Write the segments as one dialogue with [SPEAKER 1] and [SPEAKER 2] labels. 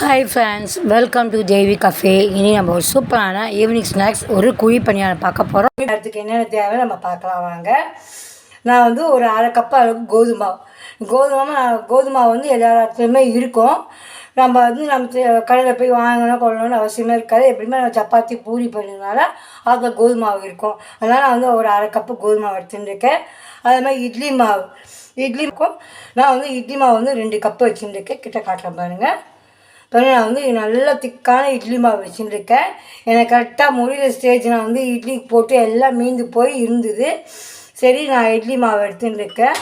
[SPEAKER 1] Hi friends welcome to ஜேவி cafe இனி நம்ம ஒரு சூப்பரான ஈவினிங் ஸ்நாக்ஸ் ஒரு குழி பணியாரம் பார்க்க போகிறோம் அதுக்கு என்னென்ன தேவை நம்ம பார்க்கலாம் வாங்க. நான் வந்து ஒரு அரை கப் அளவுக்கு கோதுமை. மாவு கோதுமை மாவு கோதுமை வந்து எல்லா இடத்துலையுமே இருக்கும். நம்ம வந்து நம்ம கடையில் போய் வாங்கணும் கொள்ளணும்னு அவசியமே இருக்காது. எப்படியுமே நம்ம சப்பாத்தி பூரி பண்ணுறதுனால அதில் கோதுமை மாவு இருக்கும். அதனால் நான் வந்து ஒரு அரை கப்பு கோதுமை மாவு எடுத்துட்டுருக்கேன் அதே மாதிரி இட்லி மாவு. இட்லி இருக்கும் நான் வந்து இட்லி மாவு வந்து ரெண்டு கப்பு வச்சுருக்கேன் கிட்ட காட்டுறேன் பாருங்கள் இப்போ நான் வந்து நல்ல திக்கான இட்லி மாவு வச்சுருக்கேன். எனக்கு கரெக்டாக முடிகிற ஸ்டேஜ் நான் வந்து இட்லி போட்டு எல்லாம் மீந்து போய் இருந்தது. சரி நான் இட்லி மாவு எடுத்துருக்கேன்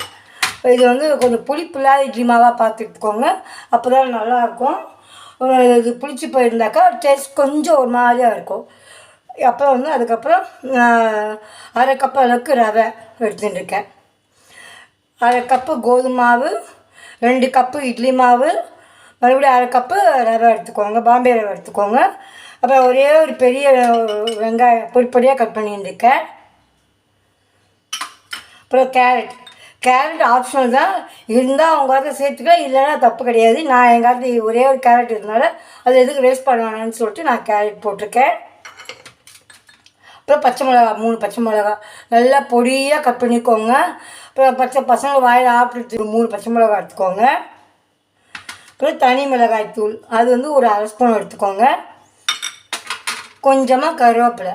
[SPEAKER 1] இது வந்து கொஞ்சம் புளிப்பில்லாத இட்லி மாவாக பார்த்துக்கோங்க. அப்போ தான் நல்லாயிருக்கும் இது புளிச்சு போயிருந்தாக்கா டேஸ்ட் கொஞ்சம் ஒரு மாதிரியாக இருக்கும். அப்புறம் வந்து அதுக்கப்புறம் நான் அரை கப் அளவுக்கு ரவை எடுத்துட்டுருக்கேன் அரை கப்பு கோதுமை மாவு ரெண்டு கப்பு இட்லி மாவு மறுபடியும் அரை கப்பு ரவை எடுத்துக்கோங்க பாம்பே ரவை எடுத்துக்கோங்க. அப்புறம் ஒரே ஒரு பெரிய வெங்காயம் பொடிப்பொடியாக கட் பண்ணியிருந்துருக்கேன் அப்புறம் கேரட் கேரட் ஆப்ஷனல் தான். இருந்தால் அவங்க காலத்தில் சேர்த்துக்கலாம் இல்லைன்னா தப்பு கிடையாது. நான் எங்கள் காலத்தில் ஒரே ஒரு கேரட் இருந்தனால அது எதுக்கு வேஸ்ட் பண்ண சொல்லிட்டு நான் கேரட் போட்டிருக்கேன். அப்புறம் பச்சை மிளகா மூணு பச்சை மிளகா. நல்லா பொடியாக கட் பண்ணிக்கோங்க. அப்புறம் பச்சை பசங்க வாயில் ஆப்பிட்டு மூணு பச்சை மிளகா எடுத்துக்கோங்க. அப்புறம் தனி மிளகாய் தூள். அது வந்து ஒரு அரை ஸ்பூன் எடுத்துக்கோங்க. கொஞ்சமாக கருவேப்பிலை.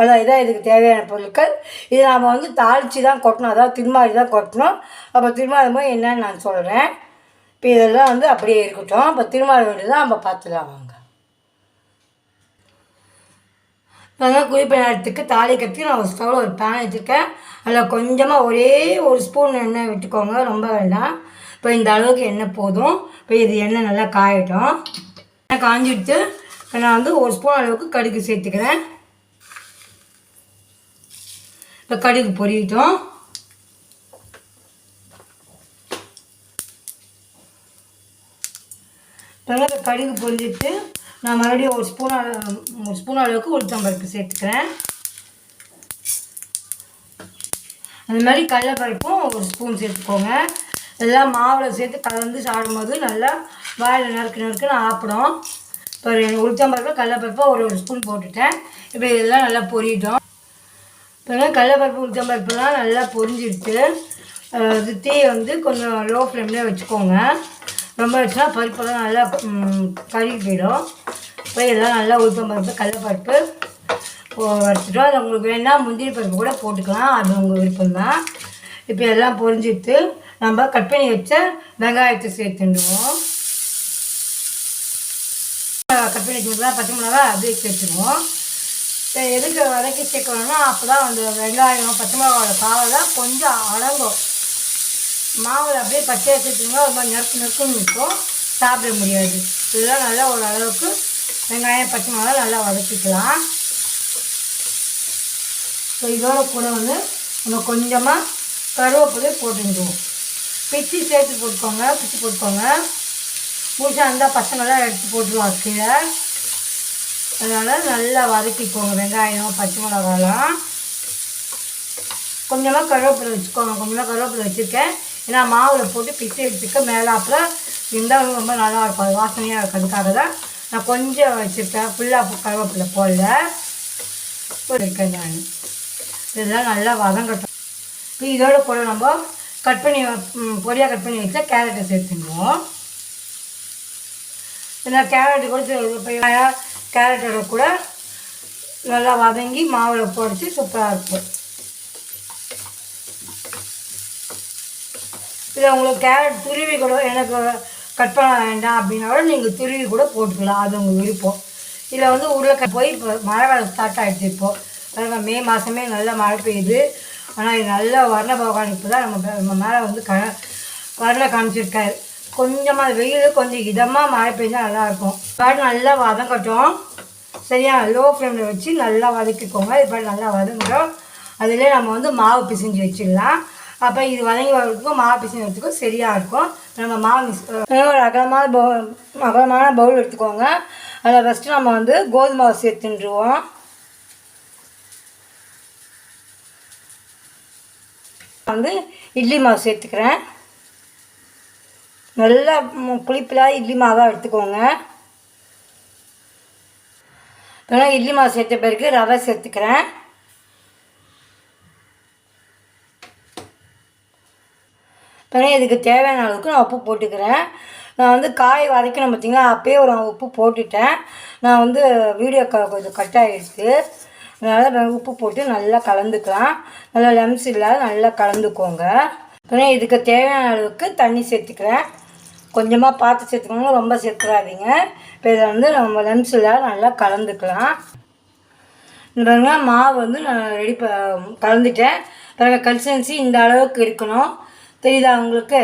[SPEAKER 1] அதான் இதான் இதுக்கு தேவையான பொருட்கள். இது நாம் வந்து தாளித்து தான் கொட்டணும். அதாவது திருமாறி தான் கொட்டணும். அப்போ திருமாறும் போது என்னன்னு நான் சொல்கிறேன் இப்போ இதெல்லாம் வந்து அப்படியே இருக்கட்டும். அப்போ திருமாற வேண்டியதான் நம்ம பார்த்துலாம் வாங்க. அதெல்லாம் குறிப்பிட்ட நேரத்துக்கு தாலி கட்டி நான் ஒரு ஸ்டவ்வில் ஒரு பேன் வச்சுருக்கேன். அதில் கொஞ்சமாக ஒரே ஒரு ஸ்பூன் எண்ணெய் விட்டுக்கோங்க. ரொம்ப வேண்டாம். இப்போ இந்த அளவுக்கு எண்ணெய் போதும். இப்போ இது எண்ணெய் நல்லா காயட்டும். எண்ணெய் காஞ்சிடுத்து இப்போ நான் வந்து ஒரு ஸ்பூன் அளவுக்கு கடுகு சேர்த்துக்கிறேன். இப்போ கடுகு பொரியட்டும். இப்போ கடுகு பொரிஞ்சிட்டு நான் மறுபடியும் ஒரு ஸ்பூன் அளவு ஒரு ஸ்பூன் அளவுக்கு உளுத்தம்பருப்பு சேர்த்துக்கிறேன். அந்த மாதிரி கடலைப்பருப்பும் ஒரு ஸ்பூன் சேர்த்துக்கோங்க. எல்லாம் மாவில் சேர்த்து கலந்து சாப்பிடும்போது நல்லா வாயில் நறுக்கு நறுக்குன்னு ஆப்பிடும் இப்போ உளுத்தம்பருப்பு கடலப்பருப்பை ஒரு ஒரு ஸ்பூன் போட்டுட்டேன். இப்போ இதெல்லாம் நல்லா பொரியட்டும். இப்போ கடலப்பருப்பு உளுத்தம்பருப்புலாம் நல்லா பொரிஞ்சிடுச்சு. இது தீயை வந்து கொஞ்சம் லோ ஃப்ளேம்லேயே வச்சுக்கோங்க. ரொம்ப வச்சுனா பருப்பெல்லாம் நல்லா கருகி போயிடும். இப்போ இதெல்லாம் நல்லா உளுத்தம்பருப்பு கடலப்பருப்பு போ- வறுத்துட்டோம். அது உங்களுக்கு வேணால் முந்திரி பருப்பு கூட போட்டுக்கலாம். அது உங்கள் விருப்பம் தான் இப்போ எல்லாம் பொரிஞ்சிட்டு நம்ம கட் பண்ணி வச்ச வெங்காயத்தை சேர்த்துடுவோம் கட் பண்ணி வச்சுருந்தா பச்சை மிளகா அப்படியே சேர்த்துடுவோம் இப்போ எதுக்கு வதக்கி சேர்க்கணும்னா அப்போ தான் அந்த வெங்காயம் பச்சை மிளகாவோட காவெல்லாம் கொஞ்சம் அடங்கும். மாவில் அப்படியே பச்சையாக சேர்த்துங்க ஒரு மாதிரி நறுக்கு நறுக்குன்னு இருக்கும். சாப்பிட முடியாது. இதெல்லாம் நல்லா ஒரு அளவுக்கு வெங்காயம் பச்சை மிளகா நல்லா வதக்கிக்கலாம். ஸோ இதோட கூட வந்து நம்ம கொஞ்சமாக கருவேப்பிலையும் போட்டுருவோம் பிச்சு சேர்த்து போட்டுக்கோங்க பிச்சு போட்டுக்கோங்க. முழுசாக இருந்தால் பசங்களாம் எடுத்து போட்டுருவாங்க கீழே அதனால் நல்லா வதக்கிக்கோங்க வெங்காயம் பச்சை மிளகாலாம். கொஞ்சமாக கருவேப்பிலை வச்சுக்கோங்க கொஞ்சமாக கருவேப்பிலை வச்சுருக்கேன். ஏன்னா மாவில் போட்டு பிச்சு எடுத்துக்க மேலாப்பில் இருந்தால் ரொம்ப நல்லா இருக்கும். அது வாசனையாக இருக்கிறதுக்காக தான் நான் கொஞ்சம் வச்சுருக்கேன் ஃபுல்லாக கருவேப்பிலை போடல. இருக்கேன் நான். இதெல்லாம் நல்லா வதங்கட்டும். இப்போ இதோட கூட நம்ம கட் பண்ணி ம், பொடியாக கட் பண்ணி வச்சா கேரட்டை சேர்த்துக்குவோம் ஏன்னா கேரட்டு கூட கேரட்டோட கூட நல்லா வதங்கி மாவில் பொடிச்சு சூப்பராக இருக்கும் இல்லை உங்களுக்கு கேரட் துருவி கூட எனக்கு கட் பண்ண வேண்டாம் அப்படின்னா கூட நீங்கள் துருவி கூட போட்டுக்கலாம் அது உங்கள் விருப்பம். இதில் வந்து உருளைக்காய் போய் இப்போ மழை வேலை ஸ்டார்ட் ஆகிடுச்சு இப்போது மே மாதமே நல்லா மழை பெய்யுது. ஆனால் இது நல்லா வர்ண பகவான் இப்போ தான் நம்ம நம்ம மேலே வந்து க வரல காமிச்சிருக்காரு. கொஞ்சமாக வெயில் கொஞ்சம் இதமாக மழை பெய்ஞ்சால் நல்லாயிருக்கும் பாட்டு நல்லா வதங்கட்டும் சரியா? லோ ஃப்ளேமில் வச்சு நல்லா வதக்கிக்கோங்க. இது பாட்டு நல்லா வதங்கட்டும் அதிலே நம்ம வந்து மாவு பிசைஞ்சு வச்சிடலாம் அப்போ இது வதங்கி வரதுக்கும் மாவு பிசைஞ்சு வரதுக்கும் சரியாக இருக்கும். நம்ம மாவு மிஸ் ஒரு அகலமான பவுல் அகலமான பவுல் எடுத்துக்கோங்க. அதில் ஃபஸ்ட்டு நம்ம வந்து கோதுமை சேர்த்துட்டுருவோம் வந்து இட்லி மாவு சேர்த்துக்கிறேன். நல்லா ம், புளிப்பில்லாத இட்லி மாவாக எடுத்துக்கோங்க. இப்போ இட்லி மாவு சேர்த்த பிறகு ரவை சேர்த்துக்கிறேன். இப்போ இதுக்கு தேவையான அளவுக்கு நான் உப்பு போட்டுக்கிறேன். நான் வந்து காய் வதக்கணும் பார்த்தீங்களா அப்பயே ஒரு உப்பு போட்டுட்டேன். நான் வந்து வீடியோ கொஞ்சம் கட் ஆகிடுச்சு அதனால் உப்பு போட்டு நல்லா கலந்துக்கலாம். நல்லா லம்ஸ் இல்லாத நல்லா கலந்துக்கோங்க. அப்புறம் இதுக்கு தேவையான அளவுக்கு தண்ணி சேர்த்துக்கிறேன். கொஞ்சமாக பார்த்து சேர்த்துக்கோங்க ரொம்ப சேர்த்துடாதீங்க இப்போ இதை வந்து நம்ம லம்ஸ் இல்லாத நல்லா கலந்துக்கலாம். பாருங்க மாவு வந்து நான் ரெடி ப கலந்துட்டேன். பாருங்க கன்சிஸ்டன்சி இந்த அளவுக்கு இருக்கணும். தெரியுதா உங்களுக்கு?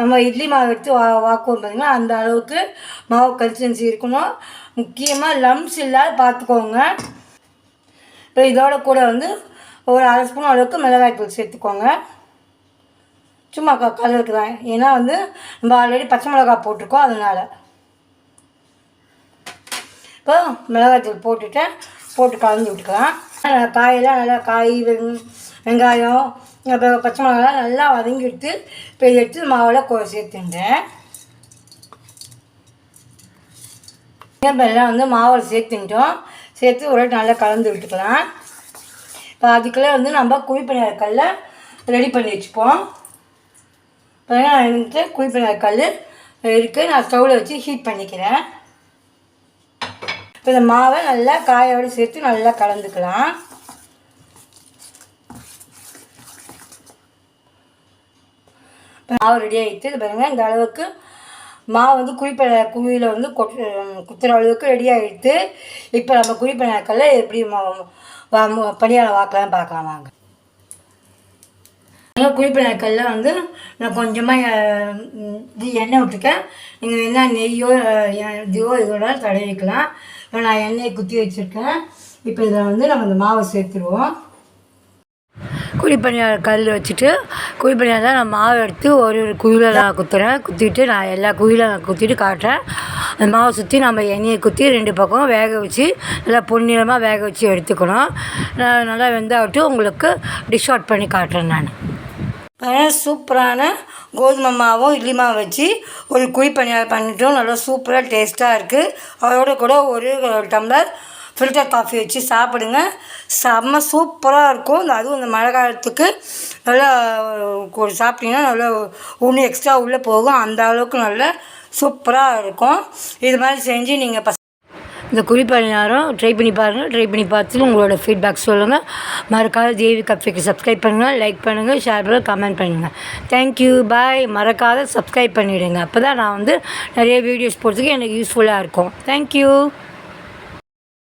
[SPEAKER 1] நம்ம இட்லி மாவு எடுத்து வா வாக்குவோம் பார்த்தீங்கன்னா அந்த அளவுக்கு மாவு கன்சிஸ்டன்சி இருக்கணும். முக்கியமாக லம்ஸ் இல்லாத பார்த்துக்கோங்க. இப்போ இதோட கூட வந்து ஒரு அரை ஸ்பூன் அளவுக்கு மிளகாய்த்தூள் சேர்த்துக்கோங்க. சும்மா க கலருக்கு தான் ஏன்னா வந்து நம்ம ஆல்ரெடி பச்சை மிளகாய் போட்டிருக்கோம் அதனால். இப்போ மிளகாய்த்தூள் போட்டுட்டு போட்டு கலந்து விட்டுக்கலாம். காயெல்லாம் நல்லா காய் வெங்காயம் அப்புறம் பச்சை மிளகாலாம் நல்லா வதங்கி எடுத்து இப்போ எடுத்து மாவில் கொ சேர்த்துட்டேன். இப்போ வந்து மாவில் சேர்த்துட்டோம் சேர்த்து ஒரு நல்லா கலந்து விட்டுக்கலாம். இப்போ அதுக்குள்ளே வந்து நம்ம குழிப்பணியார கல்லை ரெடி பண்ணி வச்சுப்போம். இப்போ வந்துட்டு என்கிட்ட குழிப்பணியார கல் இருக்குது நான் ஸ்டவ்வில் வச்சு ஹீட் பண்ணிக்கிறேன். இப்போ இந்த மாவை நல்லா காயோடு சேர்த்து நல்லா கலந்துக்கலாம். இப்போ மாவு ரெடி ஆகிட்டு இது பாருங்கள் இந்த அளவுக்கு மாவு வந்து குழிப்ப குழியில் வந்து கொட் குத்துற அளவுக்கு ரெடி ஆகிடுத்து இப்போ நம்ம குழிப்பணியாக்கல்ல எப்படி பணியாரம் வாக்கலாம் பார்க்கலாம் வாங்க. நல்லா குழிப்பணியாக்கல்ல வந்து நான் கொஞ்சமாக இது எண்ணெய் விட்டுருக்கேன். நீங்கள் என்ன நெய்யோ இதுவோ இதோட தடவிக்கலாம். இப்போ நான் எண்ணெயை குத்தி வச்சுருக்கேன். இப்போ இதை வந்து நம்ம இந்த மாவை சேர்த்துருவோம். குழிப்பணியார கல் வச்சுட்டு குழிப்பணியார் தான் நான் மாவு எடுத்து ஒரு ஒரு குழியில் நான் குத்துறேன். குத்திட்டு நான் எல்லா குழியில் நான் குத்திட்டு காட்டுறேன். அந்த மாவை சுற்றி நம்ம எண்ணெயை குத்தி ரெண்டு பக்கம் வேக வச்சு நல்லா பொன்னிறமாக வேக வச்சு எடுத்துக்கணும். நான் நல்லா வெந்தாவிட்டு உங்களுக்கு டிஷ் அவுட் பண்ணி காட்டுறேன் நான். சூப்பரான கோதுமை மாவும் இட்லி மாவு வச்சு ஒரு குழி பணியாரம் பண்ணிட்டோம். நல்லா சூப்பராக டேஸ்ட்டாக இருக்குது அதோட கூட ஒரு டம்ளர் ஃபில்டர் காஃபி வச்சு சாப்பிடுங்க. செம்ம சூப்பராக இருக்கும். இந்த அதுவும் இந்த மழை காலத்துக்கு நல்லா ஒரு சாப்பிட்டீங்கன்னா நல்லா ஒன்று எக்ஸ்ட்ரா உள்ளே போகும். அந்த அளவுக்கு நல்லா சூப்பராக இருக்கும். இது மாதிரி செஞ்சு நீங்கள் பச இந்த குழிப்பணியாரம் ட்ரை பண்ணி பாருங்கள் ட்ரை பண்ணி பார்த்துட்டு உங்களோட ஃபீட்பேக் சொல்லுங்கள் மறக்காத தேவி கஃபேக்கு சப்ஸ்கிரைப் பண்ணுங்கள் லைக் பண்ணுங்கள் ஷேர் பண்ணுங்கள் கமெண்ட் பண்ணுங்கள் தேங்க்யூ பாய் மறக்காத சப்ஸ்கிரைப் பண்ணிவிடுங்க அப்போ தான் நான் வந்து நிறைய வீடியோஸ் போடுறதுக்கு எனக்கு யூஸ்ஃபுல்லாக இருக்கும். தேங்க்யூ